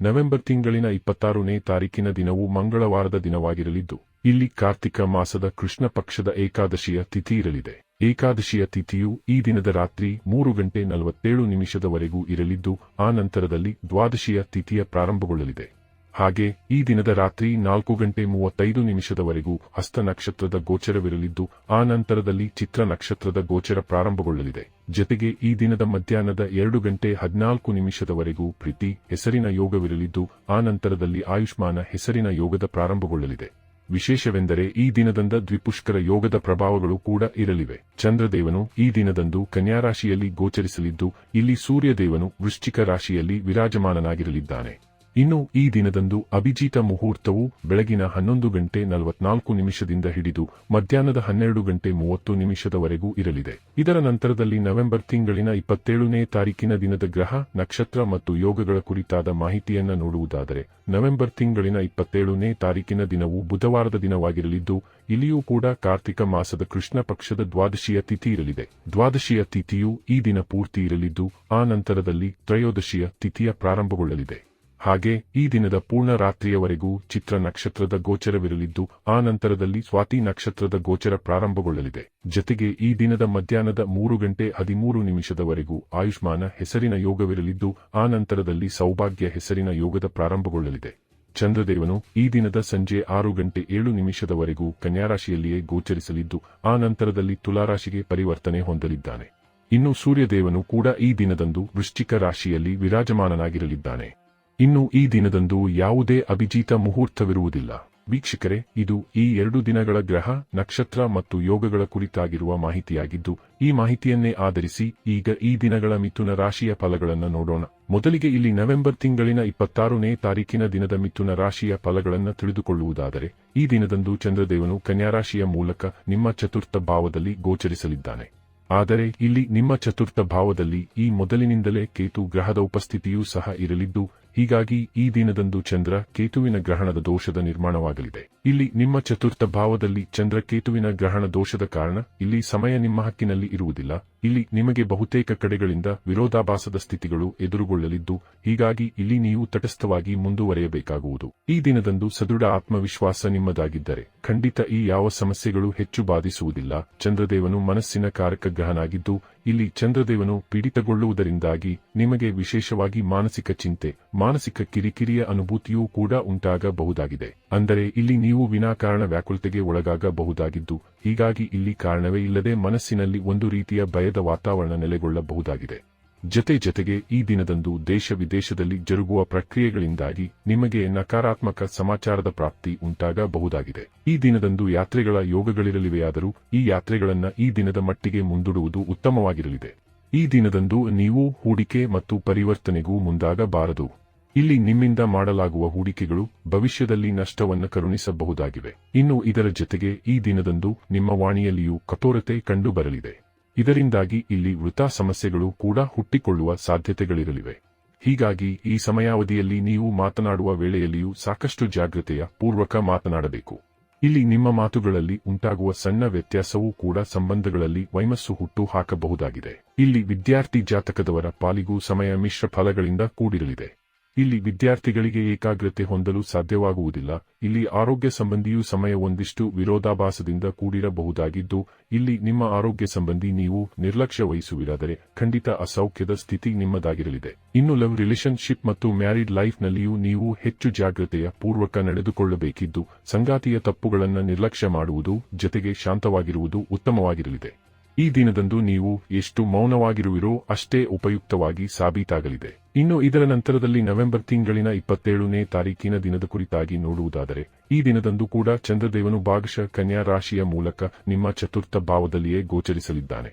November ತಿಂಗಳಿನ ಇಪ್ಪತ್ತಾರನೇ ತಾರೀಕಿನ ದಿನವು ಮಂಗಳವಾರದ ದಿನವಾಗಿರಲಿದ್ದು, ಇಲ್ಲಿ ಕಾರ್ತಿಕ ಮಾಸದ ಕೃಷ್ಣ ಪಕ್ಷದ ಏಕಾದಶಿಯ ತಿಥಿ ಇರಲಿದೆ. ಏಕಾದಶಿಯ ತಿಥಿಯು ಈ ದಿನದ ರಾತ್ರಿ ಮೂರು ಗಂಟೆ ನಲವತ್ತೇಳು ನಿಮಿಷದವರೆಗೂ ಇರಲಿದ್ದು, ಆ ನಂತರದಲ್ಲಿ ದ್ವಾದಶಿಯ ತಿಥಿಯ ಪ್ರಾರಂಭಗೊಳ್ಳಲಿದೆ. ಹಾಗೆ, ಈ ದಿನದ ರಾತ್ರಿ ನಾಲ್ಕು ಗಂಟೆ ಮೂವತ್ತೈದು ನಿಮಿಷದವರೆಗೂ ಹಸ್ತ ನಕ್ಷತ್ರದ ಗೋಚರವಿರಲಿದ್ದು, ಆ ನಂತರದಲ್ಲಿ ಚಿತ್ರ ನಕ್ಷತ್ರದ ಗೋಚರ ಪ್ರಾರಂಭಗೊಳ್ಳಲಿದೆ. ಜೊತೆಗೆ ಈ ದಿನದ ಮಧ್ಯಾಹ್ನದ ಎರಡು ಗಂಟೆ ಹದಿನಾಲ್ಕು ನಿಮಿಷದವರೆಗೂ ಪ್ರೀತಿ, ಹೆಸರಿನ ಯೋಗವಿರಲಿದ್ದು, ಆ ನಂತರದಲ್ಲಿ ಆಯುಷ್ಮಾನ ಹೆಸರಿನ ಯೋಗದ ಪ್ರಾರಂಭಗೊಳ್ಳಲಿದೆ. ವಿಶೇಷವೆಂದರೆ ಈ ದಿನದಂದ ದ್ವಿಪುಷ್ಕರ ಯೋಗದ ಪ್ರಭಾವಗಳು ಕೂಡ ಇರಲಿವೆ. ಚಂದ್ರದೇವನು ಈ ದಿನದಂದು ಕನ್ಯಾ ರಾಶಿಯಲ್ಲಿ ಗೋಚರಿಸಲಿದ್ದು, ಇಲ್ಲಿ ಸೂರ್ಯದೇವನು ವೃಶ್ಚಿಕ ರಾಶಿಯಲ್ಲಿ ವಿರಾಜಮಾನನಾಗಿರಲಿದ್ದಾನೆ. ಇನ್ನು ಈ ದಿನದಂದು ಅಭಿಜಿತ ಮುಹೂರ್ತವು ಬೆಳಗಿನ ಹನ್ನೊಂದು ಗಂಟೆ ನಲವತ್ನಾಲ್ಕು ನಿಮಿಷದಿಂದ ಹಿಡಿದು ಮಧ್ಯಾಹ್ನದ ಹನ್ನೆರಡು ಗಂಟೆ ಮೂವತ್ತು ನಿಮಿಷದವರೆಗೂ ಇರಲಿದೆ. ಇದರ ನಂತರದಲ್ಲಿ ನವೆಂಬರ್ ತಿಂಗಳಿನ ಇಪ್ಪತ್ತೇಳನೇ ತಾರೀಕಿನ ದಿನದ ಗ್ರಹ, ನಕ್ಷತ್ರ ಮತ್ತು ಯೋಗಗಳ ಕುರಿತಾದ ಮಾಹಿತಿಯನ್ನು ನೋಡುವುದಾದರೆ, ನವೆಂಬರ್ ತಿಂಗಳಿನ ಇಪ್ಪತ್ತೇಳನೇ ತಾರೀಕಿನ ದಿನವು ಬುಧವಾರದ ದಿನವಾಗಿರಲಿದ್ದು, ಇಲ್ಲಿಯೂ ಕೂಡ ಕಾರ್ತಿಕ ಮಾಸದ ಕೃಷ್ಣ ಪಕ್ಷದ ದ್ವಾದಶಿಯ ತಿಥಿ ಇರಲಿದೆ. ದ್ವಾದಶಿಯ ತಿಥಿಯು ಈ ದಿನ ಪೂರ್ತಿ ಇರಲಿದ್ದು, ಆ ನಂತರದಲ್ಲಿ ತ್ರಯೋದಶಿಯ ತಿಥಿಯ ಪ್ರಾರಂಭಗೊಳ್ಳಲಿದೆ. ಹಾಗೆ ಈ ದಿನದ ಪೂರ್ಣ ರಾತ್ರಿಯವರೆಗೂ ಚಿತ್ರ ನಕ್ಷತ್ರದ ಗೋಚರವಿರಲಿದ್ದು, ಆ ನಂತರದಲ್ಲಿ ಸ್ವಾತಿ ನಕ್ಷತ್ರದ ಗೋಚರ ಪ್ರಾರಂಭಗೊಳ್ಳಲಿದೆ. ಜತೆಗೆ ಈ ದಿನದ ಮಧ್ಯಾಹ್ನದ ಮೂರು ಗಂಟೆ ಹದಿಮೂರು ನಿಮಿಷದವರೆಗೂ ಆಯುಷ್ಮಾನ ಹೆಸರಿನ ಯೋಗವಿರಲಿದ್ದು, ಆ ನಂತರದಲ್ಲಿ ಸೌಭಾಗ್ಯ ಹೆಸರಿನ ಯೋಗದ ಪ್ರಾರಂಭಗೊಳ್ಳಲಿದೆ. ಚಂದ್ರದೇವನು ಈ ದಿನದ ಸಂಜೆ ಆರು ಗಂಟೆ ಏಳು ನಿಮಿಷದವರೆಗೂ ಕನ್ಯಾರಾಶಿಯಲ್ಲಿಯೇ ಗೋಚರಿಸಲಿದ್ದು, ಆ ನಂತರದಲ್ಲಿ ತುಲಾರಾಶಿಗೆ ಪರಿವರ್ತನೆ ಹೊಂದಲಿದ್ದಾನೆ. ಇನ್ನು ಸೂರ್ಯದೇವನು ಕೂಡ ಈ ದಿನದಂದು ವೃಶ್ಚಿಕ ರಾಶಿಯಲ್ಲಿ ವಿರಾಜಮಾನನಾಗಿರಲಿದ್ದಾನೆ. ಇನ್ನು ಈ ದಿನದಂದು ಯಾವುದೇ ಅಭಿಜಿತ ಮುಹೂರ್ತವಿರುವುದಿಲ್ಲ. ವೀಕ್ಷಕರೇ, ಇದು ಈ ಎರಡು ದಿನಗಳ ಗ್ರಹ, ನಕ್ಷತ್ರ ಮತ್ತು ಯೋಗಗಳ ಕುರಿತಾಗಿರುವ ಮಾಹಿತಿಯಾಗಿದ್ದು, ಈ ಮಾಹಿತಿಯನ್ನೇ ಆಧರಿಸಿ ಈಗ ಈ ದಿನಗಳ ಮಿಥುನ ರಾಶಿಯ ಫಲಗಳನ್ನು ನೋಡೋಣ. ಮೊದಲಿಗೆ ಇಲ್ಲಿ ನವೆಂಬರ್ ತಿಂಗಳಿನ ಇಪ್ಪತ್ತಾರನೇ ತಾರೀಕಿನ ದಿನದ ಮಿಥುನ ರಾಶಿಯ ಫಲಗಳನ್ನು ತಿಳಿದುಕೊಳ್ಳುವುದಾದರೆ, ಈ ದಿನದಂದು ಚಂದ್ರದೇವನು ಕನ್ಯಾರಾಶಿಯ ಮೂಲಕ ನಿಮ್ಮ ಚತುರ್ಥ ಭಾವದಲ್ಲಿ ಗೋಚರಿಸಲಿದ್ದಾನೆ. ಆದರೆ ಇಲ್ಲಿ ನಿಮ್ಮ ಚತುರ್ಥ ಭಾವದಲ್ಲಿ ಈ ಮೊದಲಿನಿಂದಲೇ ಕೇತು ಗ್ರಹದ ಉಪಸ್ಥಿತಿಯೂ ಸಹ ಇರಲಿದ್ದು ಹೀಗಾಗಿ ಈ ದಿನದಂದು ಚಂದ್ರ ಕೇತುವಿನ ಗ್ರಹಣದ ದೋಷದ ನಿರ್ಮಾಣವಾಗಲಿದೆ. ಇಲ್ಲಿ ನಿಮ್ಮ ಚತುರ್ಥ ಭಾವದಲ್ಲಿ ಚಂದ್ರ ಕೇತುವಿನ ಗ್ರಹಣ ದೋಷದ ಕಾರಣ ಇಲ್ಲಿ ಸಮಯ ನಿಮ್ಮ ಹಕ್ಕಿನಲ್ಲಿ ಇರುವುದಿಲ್ಲ. ಇಲ್ಲಿ ನಿಮಗೆ ಬಹುತೇಕ ಕಡೆಗಳಿಂದ ವಿರೋಧಾಭಾಸದ ಸ್ಥಿತಿಗಳು ಎದುರುಗೊಳ್ಳಲಿದ್ದು, ಹೀಗಾಗಿ ಇಲ್ಲಿ ನೀವು ತಟಸ್ಥವಾಗಿ ಮುಂದುವರೆಯಬೇಕಾಗುವುದು. ಈ ದಿನದಂದು ಸದೃಢ ಆತ್ಮವಿಶ್ವಾಸ ನಿಮ್ಮದಾಗಿದ್ದರೆ, ಖಂಡಿತ ಈ ಯಾವ ಸಮಸ್ಯೆಗಳು ಹೆಚ್ಚು ಬಾಧಿಸುವುದಿಲ್ಲ. ಚಂದ್ರದೇವನು ಮನಸ್ಸಿನ ಕಾರಕ ಗ್ರಹನಾಗಿದ್ದು ಇಲ್ಲಿ ಚಂದ್ರದೇವನು ಪೀಡಿತಗೊಳ್ಳುವುದರಿಂದಾಗಿ ನಿಮಗೆ ವಿಶೇಷವಾಗಿ ಮಾನಸಿಕ ಚಿಂತೆ, ಮಾನಸಿಕ ಕಿರಿಕಿರಿಯ ಅನುಭೂತಿಯೂ ಕೂಡ ಉಂಟಾಗಬಹುದಾಗಿದೆ. ಅಂದರೆ ಇಲ್ಲಿ ನೀವು ವಿನಾಕಾರಣ ವ್ಯಾಕುಲತೆಗೆ ಒಳಗಾಗಬಹುದಾಗಿದ್ದು ಹೀಗಾಗಿ ಇಲ್ಲಿ ಕಾರಣವೇ ಇಲ್ಲದೆ ಮನಸ್ಸಿನಲ್ಲಿ ಒಂದು ರೀತಿಯ ಭಯದ ವಾತಾವರಣ ನೆಲೆಗೊಳ್ಳಬಹುದಾಗಿದೆ. ಜತೆ ಜತೆಗೆ ಈ ದಿನದಂದು ದೇಶ ವಿದೇಶದಲ್ಲಿ ಜರುಗುವ ಪ್ರಕ್ರಿಯೆಗಳಿಂದಾಗಿ ನಿಮಗೆ ನಕಾರಾತ್ಮಕ ಸಮಾಚಾರದ ಪ್ರಾಪ್ತಿ ಉಂಟಾಗಬಹುದಾಗಿದೆ. ಈ ದಿನದಂದು ಯಾತ್ರೆಗಳ ಯೋಗಗಳಿರಲಿವೆಯಾದರೂ ಈ ಯಾತ್ರೆಗಳನ್ನು ಈ ದಿನದ ಮಟ್ಟಿಗೆ ಮುಂದೂಡುವುದು ಉತ್ತಮವಾಗಿರಲಿದೆ. ಈ ದಿನದಂದು ನೀವು ಹೂಡಿಕೆ ಮತ್ತು ಪರಿವರ್ತನೆಗೂ ಮುಂದಾಗಬಾರದು. ಇಲ್ಲಿ ನಿಮ್ಮಿಂದ ಮಾಡಲಾಗುವ ಹೂಡಿಕೆಗಳು ಭವಿಷ್ಯದಲ್ಲಿ ನಷ್ಟವನ್ನು ಕರುಣಿಸಬಹುದಾಗಿವೆ. ಇನ್ನು ಇದರ ಜೊತೆಗೆ ಈ ದಿನದಂದು ನಿಮ್ಮ ವಾಣಿಯಲ್ಲಿಯೂ ಕಠೋರತೆ ಕಂಡುಬರಲಿದೆ. ಇದರಿಂದಾಗಿ ಇಲ್ಲಿ ವೃಥಾ ಸಮಸ್ಯೆಗಳು ಕೂಡ ಹುಟ್ಟಿಕೊಳ್ಳುವ ಸಾಧ್ಯತೆಗಳಿರಲಿವೆ. ಹೀಗಾಗಿ ಈ ಸಮಯಾವಧಿಯಲ್ಲಿ ನೀವು ಮಾತನಾಡುವ ವೇಳೆಯಲ್ಲಿಯೂ ಸಾಕಷ್ಟು ಜಾಗ್ರತೆಯ ಪೂರ್ವಕ ಮಾತನಾಡಬೇಕು. ಇಲ್ಲಿ ನಿಮ್ಮ ಮಾತುಗಳಲ್ಲಿ ಉಂಟಾಗುವ ಸಣ್ಣ ವ್ಯತ್ಯಾಸವೂ ಕೂಡ ಸಂಬಂಧಗಳಲ್ಲಿ ವೈಮಸ್ಸು ಹುಟ್ಟು ಹಾಕಬಹುದಾಗಿದೆ. ಇಲ್ಲಿ ವಿದ್ಯಾರ್ಥಿ ಜಾತಕದವರ ಪಾಲಿಗೂ ಸಮಯ ಮಿಶ್ರ ಫಲಗಳಿಂದ ಕೂಡಿರಲಿದೆ. ಇಲ್ಲಿ ವಿದ್ಯಾರ್ಥಿಗಳಿಗೆ ಏಕಾಗ್ರತೆ ಹೊಂದಲು ಸಾಧ್ಯವಾಗುವುದಿಲ್ಲ. ಇಲ್ಲಿ ಆರೋಗ್ಯ ಸಂಬಂಧಿಯೂ ಸಮಯ ಒಂದಿಷ್ಟು ವಿರೋಧಾಭಾಸದಿಂದ ಕೂಡಿರಬಹುದಾಗಿದ್ದು, ಇಲ್ಲಿ ನಿಮ್ಮ ಆರೋಗ್ಯ ಸಂಬಂಧಿ ನೀವು ನಿರ್ಲಕ್ಷ್ಯ ವಹಿಸುವಿರಾದರೆ ಖಂಡಿತ ಅಸೌಖ್ಯದ ಸ್ಥಿತಿ ನಿಮ್ಮದಾಗಿರಲಿದೆ. ಇನ್ನು ಲವ್ ರಿಲೇಷನ್ಶಿಪ್ ಮತ್ತು ಮ್ಯಾರಿಡ್ ಲೈಫ್ನಲ್ಲಿಯೂ ನೀವು ಹೆಚ್ಚು ಜಾಗ್ರತೆಯ ಪೂರ್ವಕ ನಡೆದುಕೊಳ್ಳಬೇಕಿದ್ದು, ಸಂಗಾತಿಯ ತಪ್ಪುಗಳನ್ನು ನಿರ್ಲಕ್ಷ್ಯ ಮಾಡುವುದು ಜತೆಗೆ ಶಾಂತವಾಗಿರುವುದು ಉತ್ತಮವಾಗಿರಲಿದೆ. ಈ ದಿನದಂದು ನೀವು ಎಷ್ಟು ಮೌನವಾಗಿರುವಿರೋ ಅಷ್ಟೇ ಉಪಯುಕ್ತವಾಗಿ ಸಾಬೀತಾಗಲಿದೆ. ಇನ್ನು ಇದರ ನಂತರದಲ್ಲಿ ನವೆಂಬರ್ ತಿಂಗಳಿನ ಇಪ್ಪತ್ತೇಳನೇ ತಾರೀಕಿನ ದಿನದ ಕುರಿತಾಗಿ ನೋಡುವುದಾದರೆ, ಈ ದಿನದಂದು ಕೂಡ ಚಂದ್ರದೇವನು ಭಾಗಶಃ ಕನ್ಯಾ ರಾಶಿಯ ಮೂಲಕ ನಿಮ್ಮ ಚತುರ್ಥ ಭಾವದಲ್ಲಿಯೇ ಗೋಚರಿಸಲಿದ್ದಾನೆ.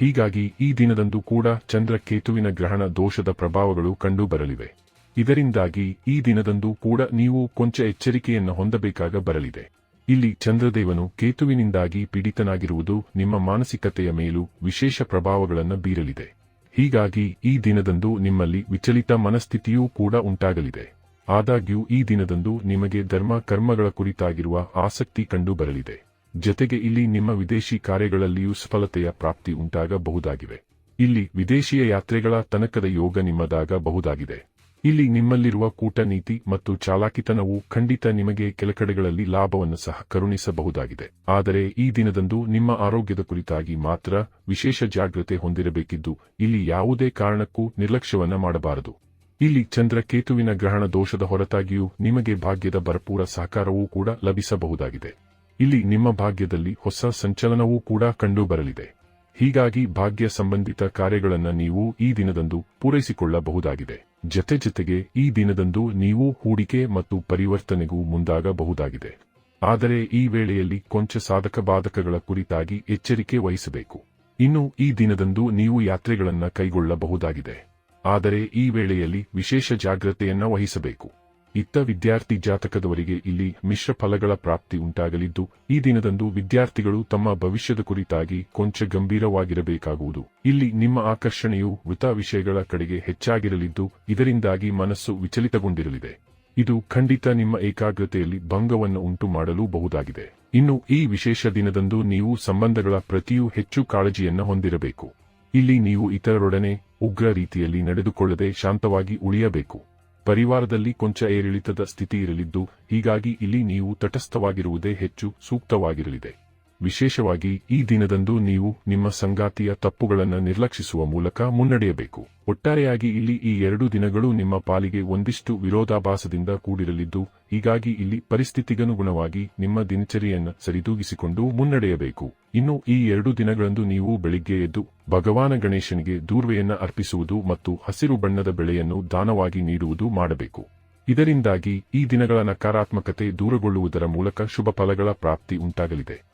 ಹೀಗಾಗಿ ಈ ದಿನದಂದು ಕೂಡ ಚಂದ್ರ ಕೇತುವಿನ ಗ್ರಹಣ ದೋಷದ ಪ್ರಭಾವಗಳು ಕಂಡುಬರಲಿವೆ. ಇದರಿಂದಾಗಿ ಈ ದಿನದಂದು ಕೂಡ ನೀವು ಕೊಂಚ ಎಚ್ಚರಿಕೆಯನ್ನು ಹೊಂದಬೇಕಾಗ ಬರಲಿದೆ. ಇಲ್ಲಿ ಚಂದ್ರದೇವನು ಕೇತುವಿನಿಂದಾಗಿ ಪೀಡಿತನಾಗಿರುವುದು ನಿಮ್ಮ ಮಾನಸಿಕತೆಯ ಮೇಲೂ ವಿಶೇಷ ಪ್ರಭಾವಗಳನ್ನು ಬೀರಲಿದೆ. ಹೀಗಾಗಿ ಈ ದಿನದಂದು ನಿಮ್ಮಲ್ಲಿ ವಿಚಲಿತ ಮನಸ್ಥಿತಿಯೂ ಕೂಡ ಉಂಟಾಗಲಿದೆ. ಆದಾಗ್ಯೂ ಈ ದಿನದಂದು ನಿಮಗೆ ಧರ್ಮ ಕರ್ಮಗಳ ಕುರಿತಾಗಿರುವ ಆಸಕ್ತಿ ಕಂಡುಬರಲಿದೆ. ಜತೆಗೆ ಇಲ್ಲಿ ನಿಮ್ಮ ವಿದೇಶಿ ಕಾರ್ಯಗಳಲ್ಲಿಯೂ ಸಫಲತೆಯ ಪ್ರಾಪ್ತಿ ಉಂಟಾಗಬಹುದಾಗಿವೆ ಇಲ್ಲಿ ವಿದೇಶಿಯ ಯಾತ್ರೆಗಳ ತನಕದ ಯೋಗ ನಿಮ್ಮದಾಗಬಹುದಾಗಿದೆ. ಇಲ್ಲಿ ನಿಮ್ಮಲ್ಲಿರುವ ಕೂಟನೀತಿ ಮತ್ತು ಚಾಲಾಕಿತನವು ಖಂಡಿತ ನಿಮಗೆ ಕೆಲಕಡೆಗಳಲ್ಲಿ ಲಾಭವನ್ನು ಸಹ ಕರುಣಿಸಬಹುದಾಗಿದೆ. ಆದರೆ ಈ ದಿನದಂದು ನಿಮ್ಮ ಆರೋಗ್ಯದ ಕುರಿತಾಗಿ ಮಾತ್ರ ವಿಶೇಷ ಜಾಗ್ರತೆ ಹೊಂದಿರಬೇಕಿದ್ದು, ಇಲ್ಲಿ ಯಾವುದೇ ಕಾರಣಕ್ಕೂ ನಿರ್ಲಕ್ಷ್ಯವನ್ನ ಮಾಡಬಾರದು. ಇಲ್ಲಿ ಚಂದ್ರ ಕೇತುವಿನ ಗ್ರಹಣ ದೋಷದ ಹೊರತಾಗಿಯೂ ನಿಮಗೆ ಭಾಗ್ಯದ ಭರಪೂರ ಸಹಕಾರವೂ ಕೂಡ ಲಭಿಸಬಹುದಾಗಿದೆ. ಇಲ್ಲಿ ನಿಮ್ಮ ಭಾಗ್ಯದಲ್ಲಿ ಹೊಸ ಸಂಚಲನವೂ ಕೂಡ ಕಂಡುಬರಲಿದೆ. ಹೀಗಾಗಿ ಭಾಗ್ಯ ಸಂಬಂಧಿತ ಕಾರ್ಯಗಳನ್ನು ನೀವು ಈ ದಿನದಂದು ಪೂರೈಸಿಕೊಳ್ಳಬಹುದಾಗಿದೆ. ಜತೆ ಜತೆಗೆ ಈ ದಿನದಂದು ನೀವು ಹೂಡಿಕೆ ಮತ್ತು ಪರಿವರ್ತನೆಗೂ ಮುಂದಾಗಬಹುದಾಗಿದೆ. ಆದರೆ ಈ ವೇಳೆಯಲ್ಲಿ ಕೊಂಚ ಸಾಧಕ ಬಾಧಕಗಳ ಕುರಿತಾಗಿ ಎಚ್ಚರಿಕೆ ವಹಿಸಬೇಕು. ಇನ್ನು ಈ ದಿನದಂದು ನೀವು ಯಾತ್ರೆಗಳನ್ನು ಕೈಗೊಳ್ಳಬಹುದಾಗಿದೆ. ಆದರೆ ಈ ವೇಳೆಯಲ್ಲಿ ವಿಶೇಷ ಜಾಗ್ರತೆಯನ್ನ ವಹಿಸಬೇಕು. ಇತ್ತ ವಿದ್ಯಾರ್ಥಿ ಜಾತಕದವರಿಗೆ ಇಲ್ಲಿ ಮಿಶ್ರ ಫಲಗಳ ಪ್ರಾಪ್ತಿ ಉಂಟಾಗಲಿದ್ದು, ಈ ದಿನದಂದು ವಿದ್ಯಾರ್ಥಿಗಳು ತಮ್ಮ ಭವಿಷ್ಯದ ಕುರಿತಾಗಿ ಕೊಂಚ ಗಂಭೀರವಾಗಿರಬೇಕಾಗುವುದು. ಇಲ್ಲಿ ನಿಮ್ಮ ಆಕರ್ಷಣೆಯು ವೃತ ವಿಷಯಗಳ ಕಡೆಗೆ ಹೆಚ್ಚಾಗಿರಲಿದ್ದು, ಇದರಿಂದಾಗಿ ಮನಸ್ಸು ವಿಚಲಿತಗೊಂಡಿರಲಿದೆ. ಇದು ಖಂಡಿತ ನಿಮ್ಮ ಏಕಾಗ್ರತೆಯಲ್ಲಿ ಭಂಗವನ್ನು ಉಂಟು ಮಾಡಲು ಬಹುದಾಗಿದೆ. ಇನ್ನು ಈ ವಿಶೇಷ ದಿನದಂದು ನೀವು ಸಂಬಂಧಗಳ ಪ್ರತಿಯೂ ಹೆಚ್ಚು ಕಾಳಜಿಯನ್ನು ಹೊಂದಿರಬೇಕು. ಇಲ್ಲಿ ನೀವು ಇತರರೊಡನೆ ಉಗ್ರ ರೀತಿಯಲ್ಲಿ ನಡೆದುಕೊಳ್ಳದೆ ಶಾಂತವಾಗಿ ಉಳಿಯಬೇಕು. ಪರಿವಾರದಲ್ಲಿ ಕೊಂಚ ಏರಿಳಿತದ ಸ್ಥಿತಿ ಇರಲಿದ್ದು ಹೀಗಾಗಿ ಇಲ್ಲಿ ನೀವು ತಟಸ್ಥವಾಗಿರುವುದೇ ಹೆಚ್ಚು ಸೂಕ್ತವಾಗಿರಲಿದೆ. ವಿಶೇಷವಾಗಿ ಈ ದಿನದಂದು ನೀವು ನಿಮ್ಮ ಸಂಗಾತಿಯ ತಪ್ಪುಗಳನ್ನು ನಿರ್ಲಕ್ಷಿಸುವ ಮೂಲಕ ಮುನ್ನಡೆಯಬೇಕು. ಒಟ್ಟಾರೆಯಾಗಿ ಇಲ್ಲಿ ಈ ಎರಡು ದಿನಗಳು ನಿಮ್ಮ ಪಾಲಿಗೆ ಒಂದಿಷ್ಟು ವಿರೋಧಾಭಾಸದಿಂದ ಕೂಡಿರಲಿದ್ದು, ಹೀಗಾಗಿ ಇಲ್ಲಿ ಪರಿಸ್ಥಿತಿಗನುಗುಣವಾಗಿ ನಿಮ್ಮ ದಿನಚರಿಯನ್ನು ಸರಿದೂಗಿಸಿಕೊಂಡು ಮುನ್ನಡೆಯಬೇಕು. ಇನ್ನು ಈ ಎರಡು ದಿನಗಳಂದು ನೀವು ಬೆಳಿಗ್ಗೆ ಎದ್ದು ಭಗವಾನ ಗಣೇಶನಿಗೆ ದೂರ್ವೆಯನ್ನು ಅರ್ಪಿಸುವುದು ಮತ್ತು ಹಸಿರು ಬಣ್ಣದ ಬೆಳೆಯನ್ನು ದಾನವಾಗಿ ನೀಡುವುದು ಮಾಡಬೇಕು. ಇದರಿಂದಾಗಿ ಈ ದಿನಗಳ ನಕಾರಾತ್ಮಕತೆ ದೂರಗೊಳ್ಳುವುದರ ಮೂಲಕ ಶುಭ ಫಲಗಳ ಪ್ರಾಪ್ತಿ ಉಂಟಾಗಲಿದೆ.